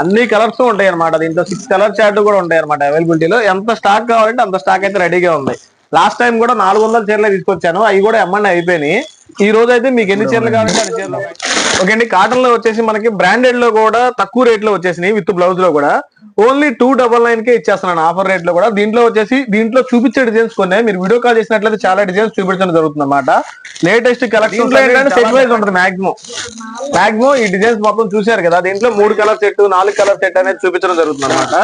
అన్ని కలర్స్ ఉంటాయి అనమాట దీంట్లో సిక్స్ కలర్ చార్ట్ కూడా ఉంటాయి అనమాట అవైలబిలిటీలో ఎంత స్టాక్ కావాలంటే అంత స్టాక్ అయితే రెడీగా ఉంది. లాస్ట్ టైం కూడా నాలుగు వందల చీరలే తీసుకొచ్చాను. అవి కూడా ఎమ్మండి అయిపోయినాయి. ఈ రోజు అయితే మీకు ఎన్ని చీరలు కావాలంటే అన్ని చీరలు. ఓకే అండి కాటన్లో వచ్చేసి మనకి బ్రాండెడ్లో కూడా తక్కువ రేట్లో వచ్చేసినాయి విత్ బ్లౌజ్లో కూడా. ఓన్లీ టూ డబల్ నైన్ కే ఇచ్చేస్తున్నాను ఆఫర్ రేట్లో కూడా. దీంట్లో వచ్చేసి దీంట్లో చూపించే డిజైన్స్ కొన్ని మీరు వీడియో కాల్ చేసినట్లయితే చాలా డిజైన్స్ చూపించడం జరుగుతుంది అనమాట లేటెస్ట్ కలెక్షన్ సెట్ వైజ్ ఉంటుంది మాక్సిమం మాక్సిమం ఈ డిజైన్స్ మొత్తం చూశారు కదా దీంట్లో మూడు కలర్ సెట్ నాలుగు కలర్ సెట్ అనేది చూపించడం జరుగుతుంది అనమాట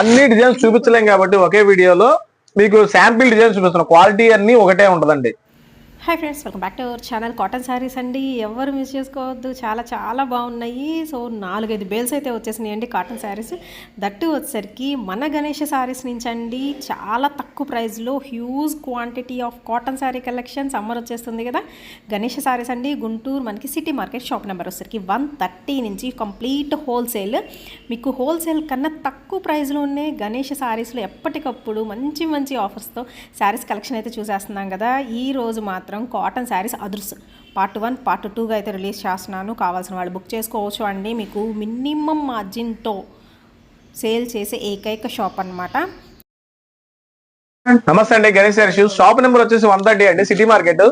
అన్ని డిజైన్స్ చూపించలేం కాబట్టి ఒకే వీడియోలో మీకు శాంపిల్ డిజైన్ చూపిస్తున్నాం క్వాలిటీ అన్ని ఒకటే ఉంటదండి. Hi friends welcome back to our channel cotton saris అండి. ఎవరు మిస్ చేసుకోవద్దు. చాలా చాలా బాగున్నాయి. సో నాలుగైదు బేల్స్ అయితే వచ్చేసినాయి అండి కాటన్ శారీస్ దట్టు వచ్చేసరికి మన గణేష శారీస్ నుంచి అండి చాలా తక్కువ ప్రైస్లో huge quantity of cotton sari collection summer వచ్చేస్తుంది కదా. గణేష శారీస్ అండి. గుంటూరు మనకి సిటీ మార్కెట్ షాప్ నెంబర్ వచ్చేసరికి వన్ థర్టీ నుంచి కంప్లీట్ హోల్సేల్ మీకు హోల్సేల్ కన్నా తక్కువ ప్రైస్లోనే గణేష శారీస్లో ఎప్పటికప్పుడు మంచి మంచి ఆఫర్స్తో శారీస్ కలెక్షన్ అయితే చూసేస్తున్నాం కదా. ఈ రోజు మాత్రం కాటన్ శారీస్ అదృశ్యం. పార్ట్ వన్ పార్ట్ టూగా అయితే రిలీజ్ చేస్తున్నాను. కావాల్సిన వాళ్ళు బుక్ చేసుకోవచ్చు అండి. మీకు మినిమం మార్జిన్తో సేల్ చేసే ఏకైక షాప్ అన్నమాట. నమస్తే అండి గణేష్ గారి. షూస్ షాప్ నెంబర్ వచ్చేసి వన్ థర్టీ అండి సిటీ మార్కెట్.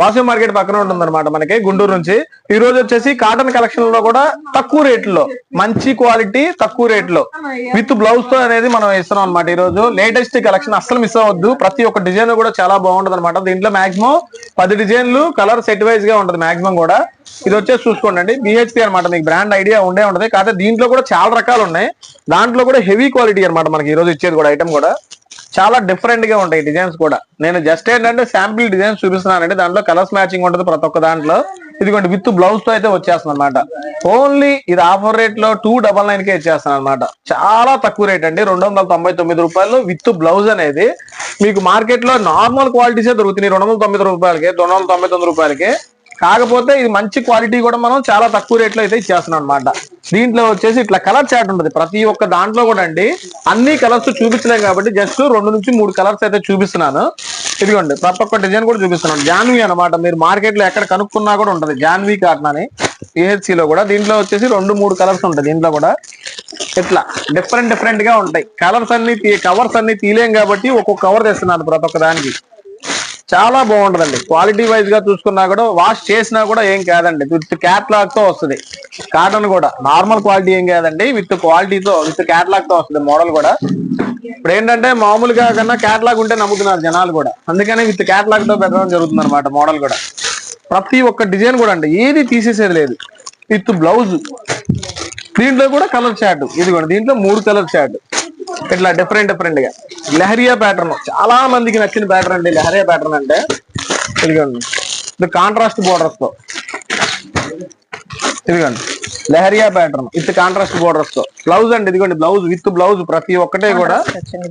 వాసవి మార్కెట్ పక్కన ఉంటుంది అనమాట మనకి గుంటూరు నుంచి. ఈ రోజు వచ్చేసి కాటన్ కలెక్షన్లో కూడా తక్కువ రేట్లో మంచి క్వాలిటీ తక్కువ రేట్లో. విత్ బ్లౌజ్తో అనేది మనం ఇస్తున్నాం అనమాట ఈ రోజు. లేటెస్ట్ కలెక్షన్ అస్సలు మిస్ అవ్వద్దు. ప్రతి ఒక్క డిజైన్ కూడా చాలా బాగుంటది అనమాట దీంట్లో మాక్సిమం పది డిజైన్లు కలర్ సెట్ వైజ్గా ఉంటది మాక్సిమం కూడా. ఇది వచ్చేసి చూసుకోండి బిహెచ్పి అనమాట మీకు బ్రాండ్ ఐడియా ఉండే ఉంటది. కాకపోతే దీంట్లో కూడా చాలా రకాలు ఉన్నాయి. దాంట్లో కూడా హెవీ క్వాలిటీ అనమాట మనకి ఈ రోజు ఇచ్చేది కూడా ఐటమ్ కూడా. చాలా డిఫరెంట్గా ఉంటాయి డిజైన్స్ కూడా. నేను జస్ట్ ఏంటంటే శాంపిల్ డిజైన్స్ చూపిస్తున్నానండి. దాంట్లో కలర్స్ మ్యాచింగ్ ఉంటుంది ప్రతి ఒక్క దాంట్లో. ఇదిగోండి విత్ బ్లౌజ్తో అయితే వచ్చేస్తుంది అనమాట ఓన్లీ ఇది ఆఫర్ రేట్లో టూ డబల్ నైన్ కే ఇచ్చేస్తాను అనమాట చాలా తక్కువ రేట్ అండి. రెండు వందల తొంభై తొమ్మిది రూపాయలు విత్ బ్లౌజ్ అనేది. మీకు మార్కెట్లో నార్మల్ క్వాలిటీసే దొరుకుతున్నాయి. రెండు వందల తొమ్మిది రూపాయలకి రెండు వందల తొంభై తొమ్మిది రూపాయలకి. కాకపోతే ఇది మంచి క్వాలిటీ కూడా మనం చాలా తక్కువ రేట్లో అయితే ఇచ్చేస్తున్నాం అనమాట దీంట్లో వచ్చేసి ఇట్లా కలర్ చాట్ ఉంటుంది. ప్రతి ఒక్క దాంట్లో కూడా అండి అన్ని కలర్స్ చూపించలేం కాబట్టి జస్ట్ రెండు నుంచి మూడు కలర్స్ అయితే చూపిస్తున్నాను. ఇదిగోండి ప్రతి ఒక్క డిజైన్ కూడా చూపిస్తున్నాను. జాన్వీ అనమాట మీరు మార్కెట్లో ఎక్కడ కనుక్కున్నా కూడా ఉంటుంది. జాన్వీ కాటన్ అని PHC లో కూడా. దీంట్లో వచ్చేసి రెండు మూడు కలర్స్ ఉంటాయి దీంట్లో కూడా. ఇట్లా డిఫరెంట్ డిఫరెంట్గా ఉంటాయి. కలర్స్ అన్ని కవర్స్ అన్ని తీలేం కాబట్టి ఒక్కొక్క కవర్ తెస్తున్నాను ప్రతి ఒక్క దానికి. చాలా బాగుంటుందండి. క్వాలిటీ వైజ్గా చూసుకున్నా కూడా వాష్ చేసినా కూడా ఏం కాదండి. విత్ క్యాట్లాగ్తో వస్తుంది. కాటన్ కూడా. నార్మల్ క్వాలిటీ ఏం కాదండి. విత్ క్వాలిటీతో విత్ క్యాట్లాగ్తో వస్తుంది మోడల్ కూడా. ఇప్పుడు ఏంటంటే మామూలుగా కన్నా క్యాట్లాగ్ ఉంటే నమ్ముతున్నారు జనాలు కూడా. అందుకనే విత్ క్యాట్లాగ్తో పెట్టడం జరుగుతుంది అనమాట మోడల్ కూడా. ప్రతి ఒక్క డిజైన్ కూడా అండి. ఏది తీసేసేది లేదు. విత్ బ్లౌజ్ దీంట్లో కూడా కలర్ చాట్ ఇది కూడా దీంట్లో మూడు కలర్ చాట్ ఇట్లా డిఫరెంట్ డిఫరెంట్గా. లహరియా ప్యాటర్న్ చాలా మందికి నచ్చిన ప్యాటర్న్ అండి. లహరియా ప్యాటర్న్ అంటే ఇదిగోండి. ఇది కాంట్రాస్ట్ బోర్డర్స్తో. ఇదిగోండి. లహరియా ప్యాటర్న్ విత్ కాంట్రాస్ట్ బోర్డర్స్తో. బ్లౌజ్ అండి ఇదిగోండి బ్లౌజ్ విత్ బ్లౌజ్ ప్రతి ఒక్కటే కూడా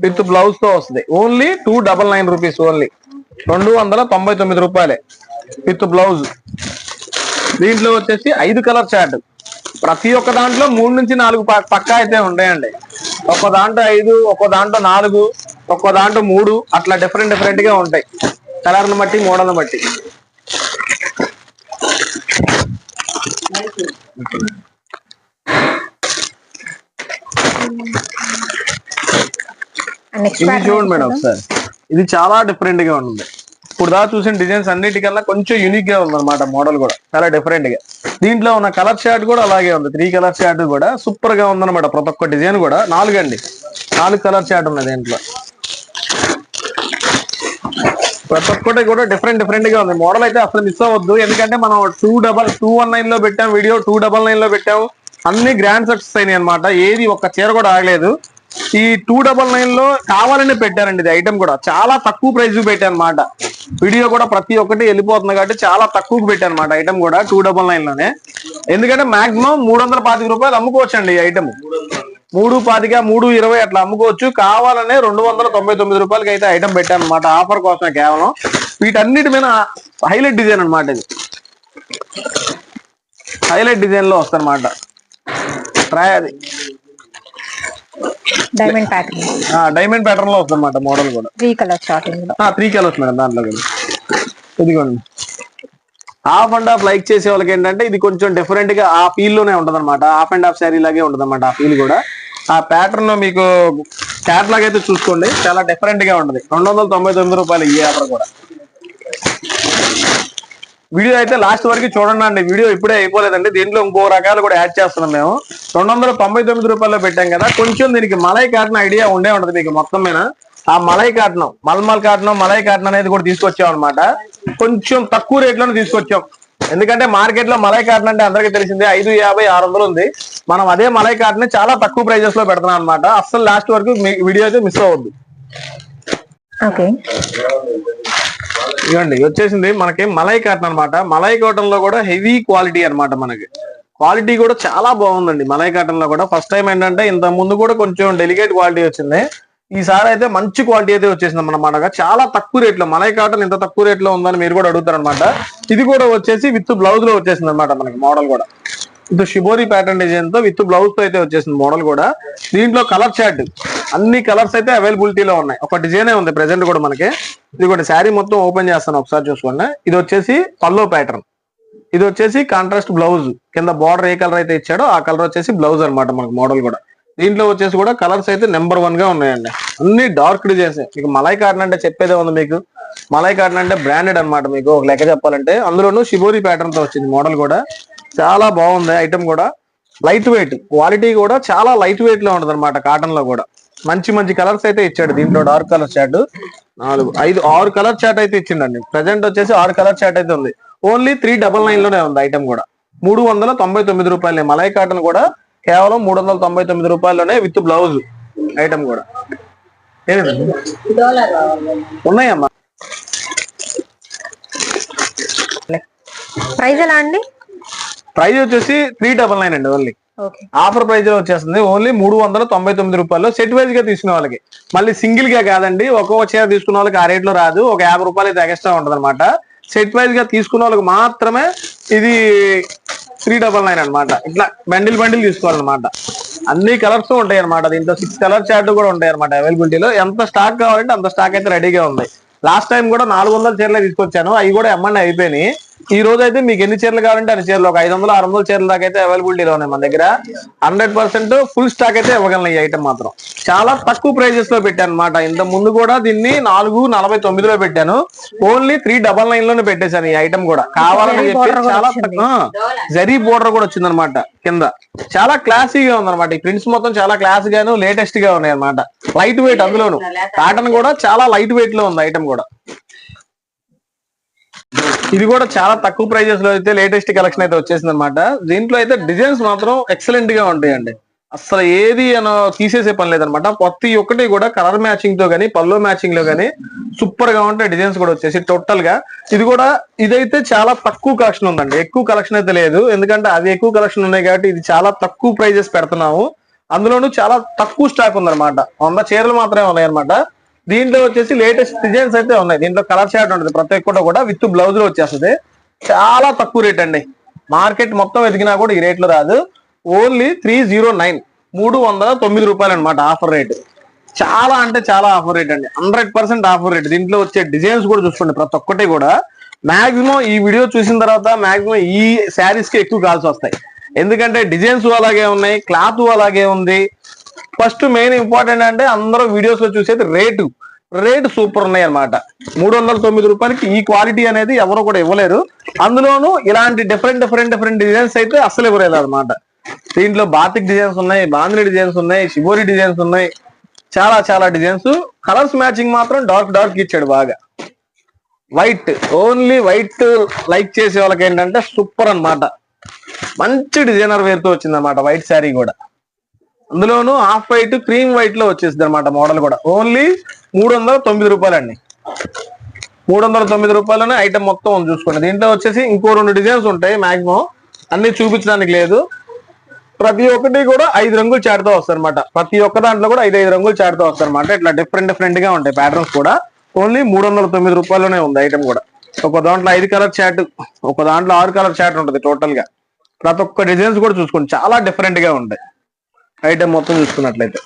విత్ బ్లౌజ్తో వస్తుంది. Only two double nine rupees only రెండు వందల తొంభై తొమ్మిది రూపాయలే. విత్ బ్లౌజ్ దీంట్లో వచ్చేసి ఐదు కలర్ చార్ట్ ప్రతి ఒక్క దాంట్లో మూడు నుంచి నాలుగు పక్కా అయితే ఉంటాయండి. ఒక్క దాంట్లో ఐదు ఒక్క దాంట్లో నాలుగు ఒక్క దాంట్లో మూడు అట్లా డిఫరెంట్ డిఫరెంట్గా ఉంటాయి. కలర్ని బట్టి మోడల్ని బట్టి. ఇది చూడండి మేడం ఒకసారి. ఇది చాలా డిఫరెంట్గా ఉంటుంది. ఇప్పుడు దాకా చూసిన డిజైన్స్ అన్నిటికన్నా కొంచెం యూనిక్గా ఉందన్నమాట మోడల్ కూడా. చాలా డిఫరెంట్గా. దీంట్లో ఉన్న కలర్ షార్ట్ కూడా అలాగే ఉంది. త్రీ కలర్ షార్ట్ కూడా సూపర్గా ఉందన్నమాట ప్రతి ఒక్క డిజైన్ కూడా. నాలుగు అండి. నాలుగు కలర్ షార్ట్ ఉన్నది దీంట్లో. ప్రతి ఒక్కటి కూడా డిఫరెంట్ డిఫరెంట్గా ఉంది. మోడల్ అయితే అసలు మిస్ అవ్వద్దు. ఎందుకంటే మనం టూ డబల్ టూ వన్ నైన్లో పెట్టాం వీడియో టూ డబల్ నైన్లో పెట్టాము అన్ని గ్రాండ్ సక్సెస్ అయినాయి అనమాట ఏది ఒక్క చీర కూడా ఆగలేదు. ఈ టూ డబల్ నైన్లో కావాలనే పెట్టారండి ఇది ఐటమ్ కూడా. చాలా తక్కువ ప్రైస్ పెట్టాను అనమాట వీడియో కూడా ప్రతి ఒక్కటి వెళ్ళిపోతుంది కాబట్టి చాలా తక్కువకు పెట్టాను అనమాట ఐటమ్ కూడా టూ డబల్ నైన్లోనే. ఎందుకంటే మాక్సిమం మూడు వందల పాతిక రూపాయలు అమ్ముకోవచ్చు అండి ఈ ఐటమ్ మూడు పాతిక మూడు ఇరవై అట్లా అమ్ముకోవచ్చు. కావాలనే రెండు వందల తొంభై తొమ్మిది రూపాయలకి అయితే ఐటమ్ పెట్టాను అనమాట ఆఫర్ కోసమే కేవలం. వీటన్నిటి మీద హైలైట్ డిజైన్ అనమాట ఇది. హైలైట్ డిజైన్లో వస్తారన్నమాట ట్రై అది. డైమండ్ ప్యాటర్న్ డైమండ్ ప్యాటర్న్లో వస్తుందన్నమాట మోడల్ కూడా. త్రీ కలర్లో. త్రీ కలర్స్ మేడం దాంట్లో కూడా. ఇదిగోండి. హాఫ్ అండ్ హాఫ్ లైక్ చేసే వాళ్ళకి ఏంటంటే ఇది కొంచెం డిఫరెంట్గా ఆ ఫీల్లోనే ఉంటది అనమాట హాఫ్ అండ్ హాఫ్ శారీ లాగే ఉంటది అనమాట ఆ ఫీల్ కూడా. ఆ ప్యాటర్న్ మీకు క్యాట్లాగ్ అయితే చూసుకోండి. చాలా డిఫరెంట్గా ఉంటది. రెండు వందల తొంభై తొమ్మిది రూపాయలు ఈ ఆఫర్ కూడా. వీడియో అయితే లాస్ట్ వరకు చూడండి అండి. వీడియో ఇప్పుడే అయిపోలేదండి. దీంట్లో ఇంకో రకాలు కూడా యాడ్ చేస్తున్నాం మేము. రెండు వందల తొంభై తొమ్మిది రూపాయల్లో పెట్టాం కదా. కొంచెం దీనికి మలై కాటన్ ఐడియా ఉండే ఉంటుంది మీకు మొత్తం మీద ఆ మలై కాటనం మల్మల్ కాటనం మలై కాటన్ అనేది కూడా తీసుకొచ్చాం అనమాట కొంచెం తక్కువ రేట్లోనే తీసుకొచ్చాం. ఎందుకంటే మార్కెట్లో మలై కాటన్ అంటే అందరికీ తెలిసిందే ఐదు యాభై ఆరు వందలు ఉంది. మనం అదే మలై కాటన్ చాలా తక్కువ ప్రైజెస్లో పెడుతున్నాం అనమాట అస్సలు లాస్ట్ వరకు మీ వీడియో అయితే మిస్ అవ్వద్దు. ఓకే. ఇవ్వండి వచ్చేసింది మనకి మలై కాటన్ అనమాట మలై కాటన్లో కూడా హెవీ క్వాలిటీ అనమాట మనకి. క్వాలిటీ కూడా చాలా బాగుందండి మలై కాటన్లో కూడా. ఫస్ట్ టైం ఏంటంటే ఇంత ముందు కూడా కొంచెం డెలికేట్ క్వాలిటీ వచ్చింది. ఈసారి అయితే మంచి క్వాలిటీ అయితే వచ్చేసింది అనమాట చాలా తక్కువ రేట్లో మలై కాటన్ ఇంత తక్కువ రేట్లో ఉందని మీరు కూడా అడుగుతారు అనమాట ఇది కూడా వచ్చేసి విత్ బ్లౌజ్లో వచ్చేసింది అనమాట మనకి మోడల్ కూడా. ఇది షిబోరి ప్యాటర్న్ డిజైన్తో విత్ బ్లౌజ్తో అయితే వచ్చేసింది మోడల్ కూడా. దీంట్లో కలర్ చాట్ అన్ని కలర్స్ అయితే అవైలబిలిటీలో ఉన్నాయి. ఒక డిజైనే ఉంది ప్రెసెంట్ కూడా మనకి. ఇది కూడా శారీ మొత్తం ఓపెన్ చేస్తాను ఒకసారి చూసుకోండి. ఇది వచ్చేసి పల్లో ప్యాటర్న్ ఇది వచ్చేసి కాంట్రాస్ట్ బ్లౌజ్ కింద బార్డర్ ఏ కలర్ అయితే ఇచ్చాడో ఆ కలర్ వచ్చేసి బ్లౌజ్ అనమాట మనకి మోడల్ కూడా. దీంట్లో వచ్చేసి కూడా కలర్స్ అయితే నెంబర్ వన్గా ఉన్నాయండి. అన్ని డార్క్ డిజైన్స్ మీకు మలై కాటన్ అంటే చెప్పేదే ఉంది మీకు. మలై కాటన్ అంటే బ్రాండెడ్ అనమాట మీకు. ఒక లెక్క చెప్పాలంటే అందులోనూ షిబోరి ప్యాటర్న్తో వచ్చింది మోడల్ కూడా. చాలా బాగుంది ఐటమ్ కూడా. లైట్ వెయిట్ క్వాలిటీ కూడా చాలా లైట్ వెయిట్లో ఉంటుంది అనమాట కాటన్లో కూడా. మంచి మంచి కలర్స్ అయితే ఇచ్చాడు దీంట్లో డార్క్ కలర్ చాట్. నాలుగు ఐదు ఆరు కలర్ చాట్ అయితే ఇచ్చిండండి ప్రజెంట్ వచ్చేసి ఆరు కలర్ చాట్ అయితే ఉంది. ఓన్లీ త్రీ డబల్ నైన్లోనే ఉంది ఐటమ్ కూడా. మూడు వందల తొంభై తొమ్మిది రూపాయలు. మలై కాటన్ కూడా కేవలం మూడు వందల తొంభై తొమ్మిది రూపాయల్లోనే విత్ బ్లౌజ్ ఐటమ్ కూడా. ఉన్నాయమ్మా? ప్రైస్ ఎలా అండి? ప్రైస్ వచ్చేసి త్రీ డబల్ నైన్ అండి ఓన్లీ ఆఫర్ ప్రైస్ వచ్చేస్తుంది. ఓన్లీ మూడు వందల తొంభై తొమ్మిది రూపాయలు సెట్ వైజ్గా తీసుకునే వాళ్ళకి. మళ్ళీ సింగిల్గా కాదండి ఒక్కొక్క చీర తీసుకున్న వాళ్ళకి ఆ రేట్లో రాదు. ఒక యాభై రూపాయలు అయితే ఎక్స్ట్రా ఉంటది అనమాట సెట్ వైజ్గా తీసుకున్న వాళ్ళకి మాత్రమే ఇది త్రీ డబల్ నైన్ అనమాట ఇట్లా బండిల్ బండిల్ తీసుకోవాలన్నమాట. అన్ని కలర్స్ ఉంటాయి అనమాట దీంట్లో సిక్స్ కలర్ చార్ట్ కూడా ఉంటాయి అనమాట అవైలబిలిటీలో. ఎంత స్టాక్ కావాలంటే అంత స్టాక్ అయితే రెడీగా ఉంది. లాస్ట్ టైం కూడా నాలుగు వందల చీరలే తీసుకొచ్చాను. అవి కూడా ఎమ్మండి అయిపోయినాయి. ఈ రోజు అయితే మీకు ఎన్ని చీరలు కావాలంటే అన్ని చీరలు. ఒక ఐదు వందలు ఆరు వందల చీరల దాకా అయితే అవైలబిలిటీలో ఉన్నాయి మన దగ్గర. హండ్రెడ్ పర్సెంట్ ఫుల్ స్టాక్ అయితే ఇవ్వగలను ఈ ఐటమ్ మాత్రం. చాలా తక్కువ ప్రైజెస్లో పెట్టాను అనమాట ఇంత ముందు కూడా దీన్ని నాలుగు నలభై తొమ్మిదిలో పెట్టాను. ఓన్లీ త్రీ డబల్ నైన్లోనే పెట్టేశాను ఈ ఐటమ్ కూడా. కావాలని చెప్పి చాలా జరీ బోర్డర్ కూడా వచ్చింది అనమాట కింద. చాలా క్లాసీగా ఉందన్నమాట. ఈ ప్రింట్స్ మొత్తం చాలా క్లాస్ గాను లేటెస్ట్గా ఉన్నాయి అనమాట లైట్ వెయిట్ అందులోను. కాటన్ కూడా చాలా లైట్ వెయిట్లో ఉంది ఐటమ్ కూడా. ఇది కూడా చాలా తక్కువ ప్రైజెస్లో అయితే లేటెస్ట్ కలెక్షన్ అయితే వచ్చేసింది అనమాట దీంట్లో అయితే డిజైన్స్ మాత్రం ఎక్సలెంట్గా ఉంటాయండి. అసలు ఏది అనో తీసేసే పని లేదనమాట ప్రతి ఒక్కటి కూడా కలర్ మ్యాచింగ్తో గానీ పల్లో మ్యాచింగ్లో గానీ సూపర్గా ఉంటాయి డిజైన్స్ కూడా వచ్చేసి టోటల్గా. ఇది కూడా ఇదైతే చాలా తక్కువ కలెక్షన్ ఉందండి. ఎక్కువ కలెక్షన్ అయితే లేదు. ఎందుకంటే అది ఎక్కువ కలెక్షన్ ఉన్నాయి కాబట్టి ఇది చాలా తక్కువ ప్రైజెస్ పెడుతున్నాము. అందులోనూ చాలా తక్కువ స్టాక్ ఉందన్నమాట. వంద చీరలు మాత్రమే ఉన్నాయన్నమాట. అనమాట దీంట్లో వచ్చేసి లేటెస్ట్ డిజైన్స్ అయితే ఉన్నాయి. దీంట్లో కలర్ షార్ట్ ఉంటుంది. ప్రతి ఒక్కటి కూడా విత్ బ్లౌజ్లో వచ్చేస్తుంది. చాలా తక్కువ రేట్ అండి. మార్కెట్ మొత్తం ఎదిగినా కూడా ఈ రేట్లో రాదు. ఓన్లీ త్రీ జీరో నైన్ మూడు వందల తొమ్మిది రూపాయలు అనమాట ఆఫర్ రేట్ చాలా అంటే చాలా ఆఫర్ రేట్ అండి. హండ్రెడ్ పర్సెంట్ ఆఫర్ రేట్ దీంట్లో వచ్చే డిజైన్స్ కూడా చూసుకోండి ప్రతి ఒక్కటి కూడా. మాక్సిమం ఈ వీడియో చూసిన తర్వాత మాక్సిమం ఈ శారీస్కి ఎక్కువ కాల్స్ వస్తాయి. ఎందుకంటే డిజైన్స్ అలాగే ఉన్నాయి క్లాత్ అలాగే ఉంది. ఫస్ట్ మెయిన్ ఇంపార్టెంట్ అంటే అందరూ వీడియోస్లో చూసేది రేటు రేటు సూపర్ ఉన్నాయి అనమాట మూడు వందల తొమ్మిది రూపాయలకి ఈ క్వాలిటీ అనేది ఎవరు కూడా ఇవ్వలేరు. అందులోనూ ఇలాంటి డిఫరెంట్ డిఫరెంట్ డిఫరెంట్ డిజైన్స్ అయితే అస్సలు ఇవ్వలేదు అనమాట దీంట్లో బాతిక్ డిజైన్స్ ఉన్నాయి బాంద్రీ డిజైన్స్ ఉన్నాయి శివోరి డిజైన్స్ ఉన్నాయి. చాలా చాలా డిజైన్స్ కలర్స్ మ్యాచింగ్ మాత్రం డార్క్ డార్క్ ఇచ్చాడు బాగా. వైట్ ఓన్లీ వైట్ లైక్ చేసే వాళ్ళకి ఏంటంటే సూపర్ అన్నమాట. మంచి డిజైనర్ వేరుతో వచ్చింది అనమాట వైట్ శారీ కూడా. అందులోను హాఫ్ వైట్ క్రీమ్ వైట్లో వచ్చేసింది అనమాట మోడల్ కూడా. ఓన్లీ మూడు వందల తొమ్మిది రూపాయలండి. మూడు వందల తొమ్మిది రూపాయలనే ఐటమ్ మొత్తం ఉంది చూసుకోండి. దీంట్లో వచ్చేసి ఇంకో రెండు డిజైన్స్ ఉంటాయి మాక్సిమం అన్ని చూపించడానికి లేదు. ప్రతి ఒక్కటి కూడా ఐదు రంగులు చాటుతో వస్తారనమాట ప్రతి ఒక్క దాంట్లో కూడా ఐదు ఐదు రంగులు చేడుతూ వస్తాయి అనమాట ఇట్లా డిఫరెంట్ డిఫరెంట్గా ఉంటాయి ప్యాటర్న్స్ కూడా. ఓన్లీ మూడు వందల తొమ్మిది రూపాయలనే ఉంది ఐటమ్ కూడా. ఒక దాంట్లో ఐదు కలర్ చాట్ ఒక దాంట్లో ఆరు కలర్ చాట్ ఉంటుంది టోటల్గా. ప్రతి ఒక్క డిజైన్స్ కూడా చూసుకోండి. చాలా డిఫరెంట్గా ఉంటాయి. ఐటమ్ మొత్తం చూసుకున్నట్లయితే.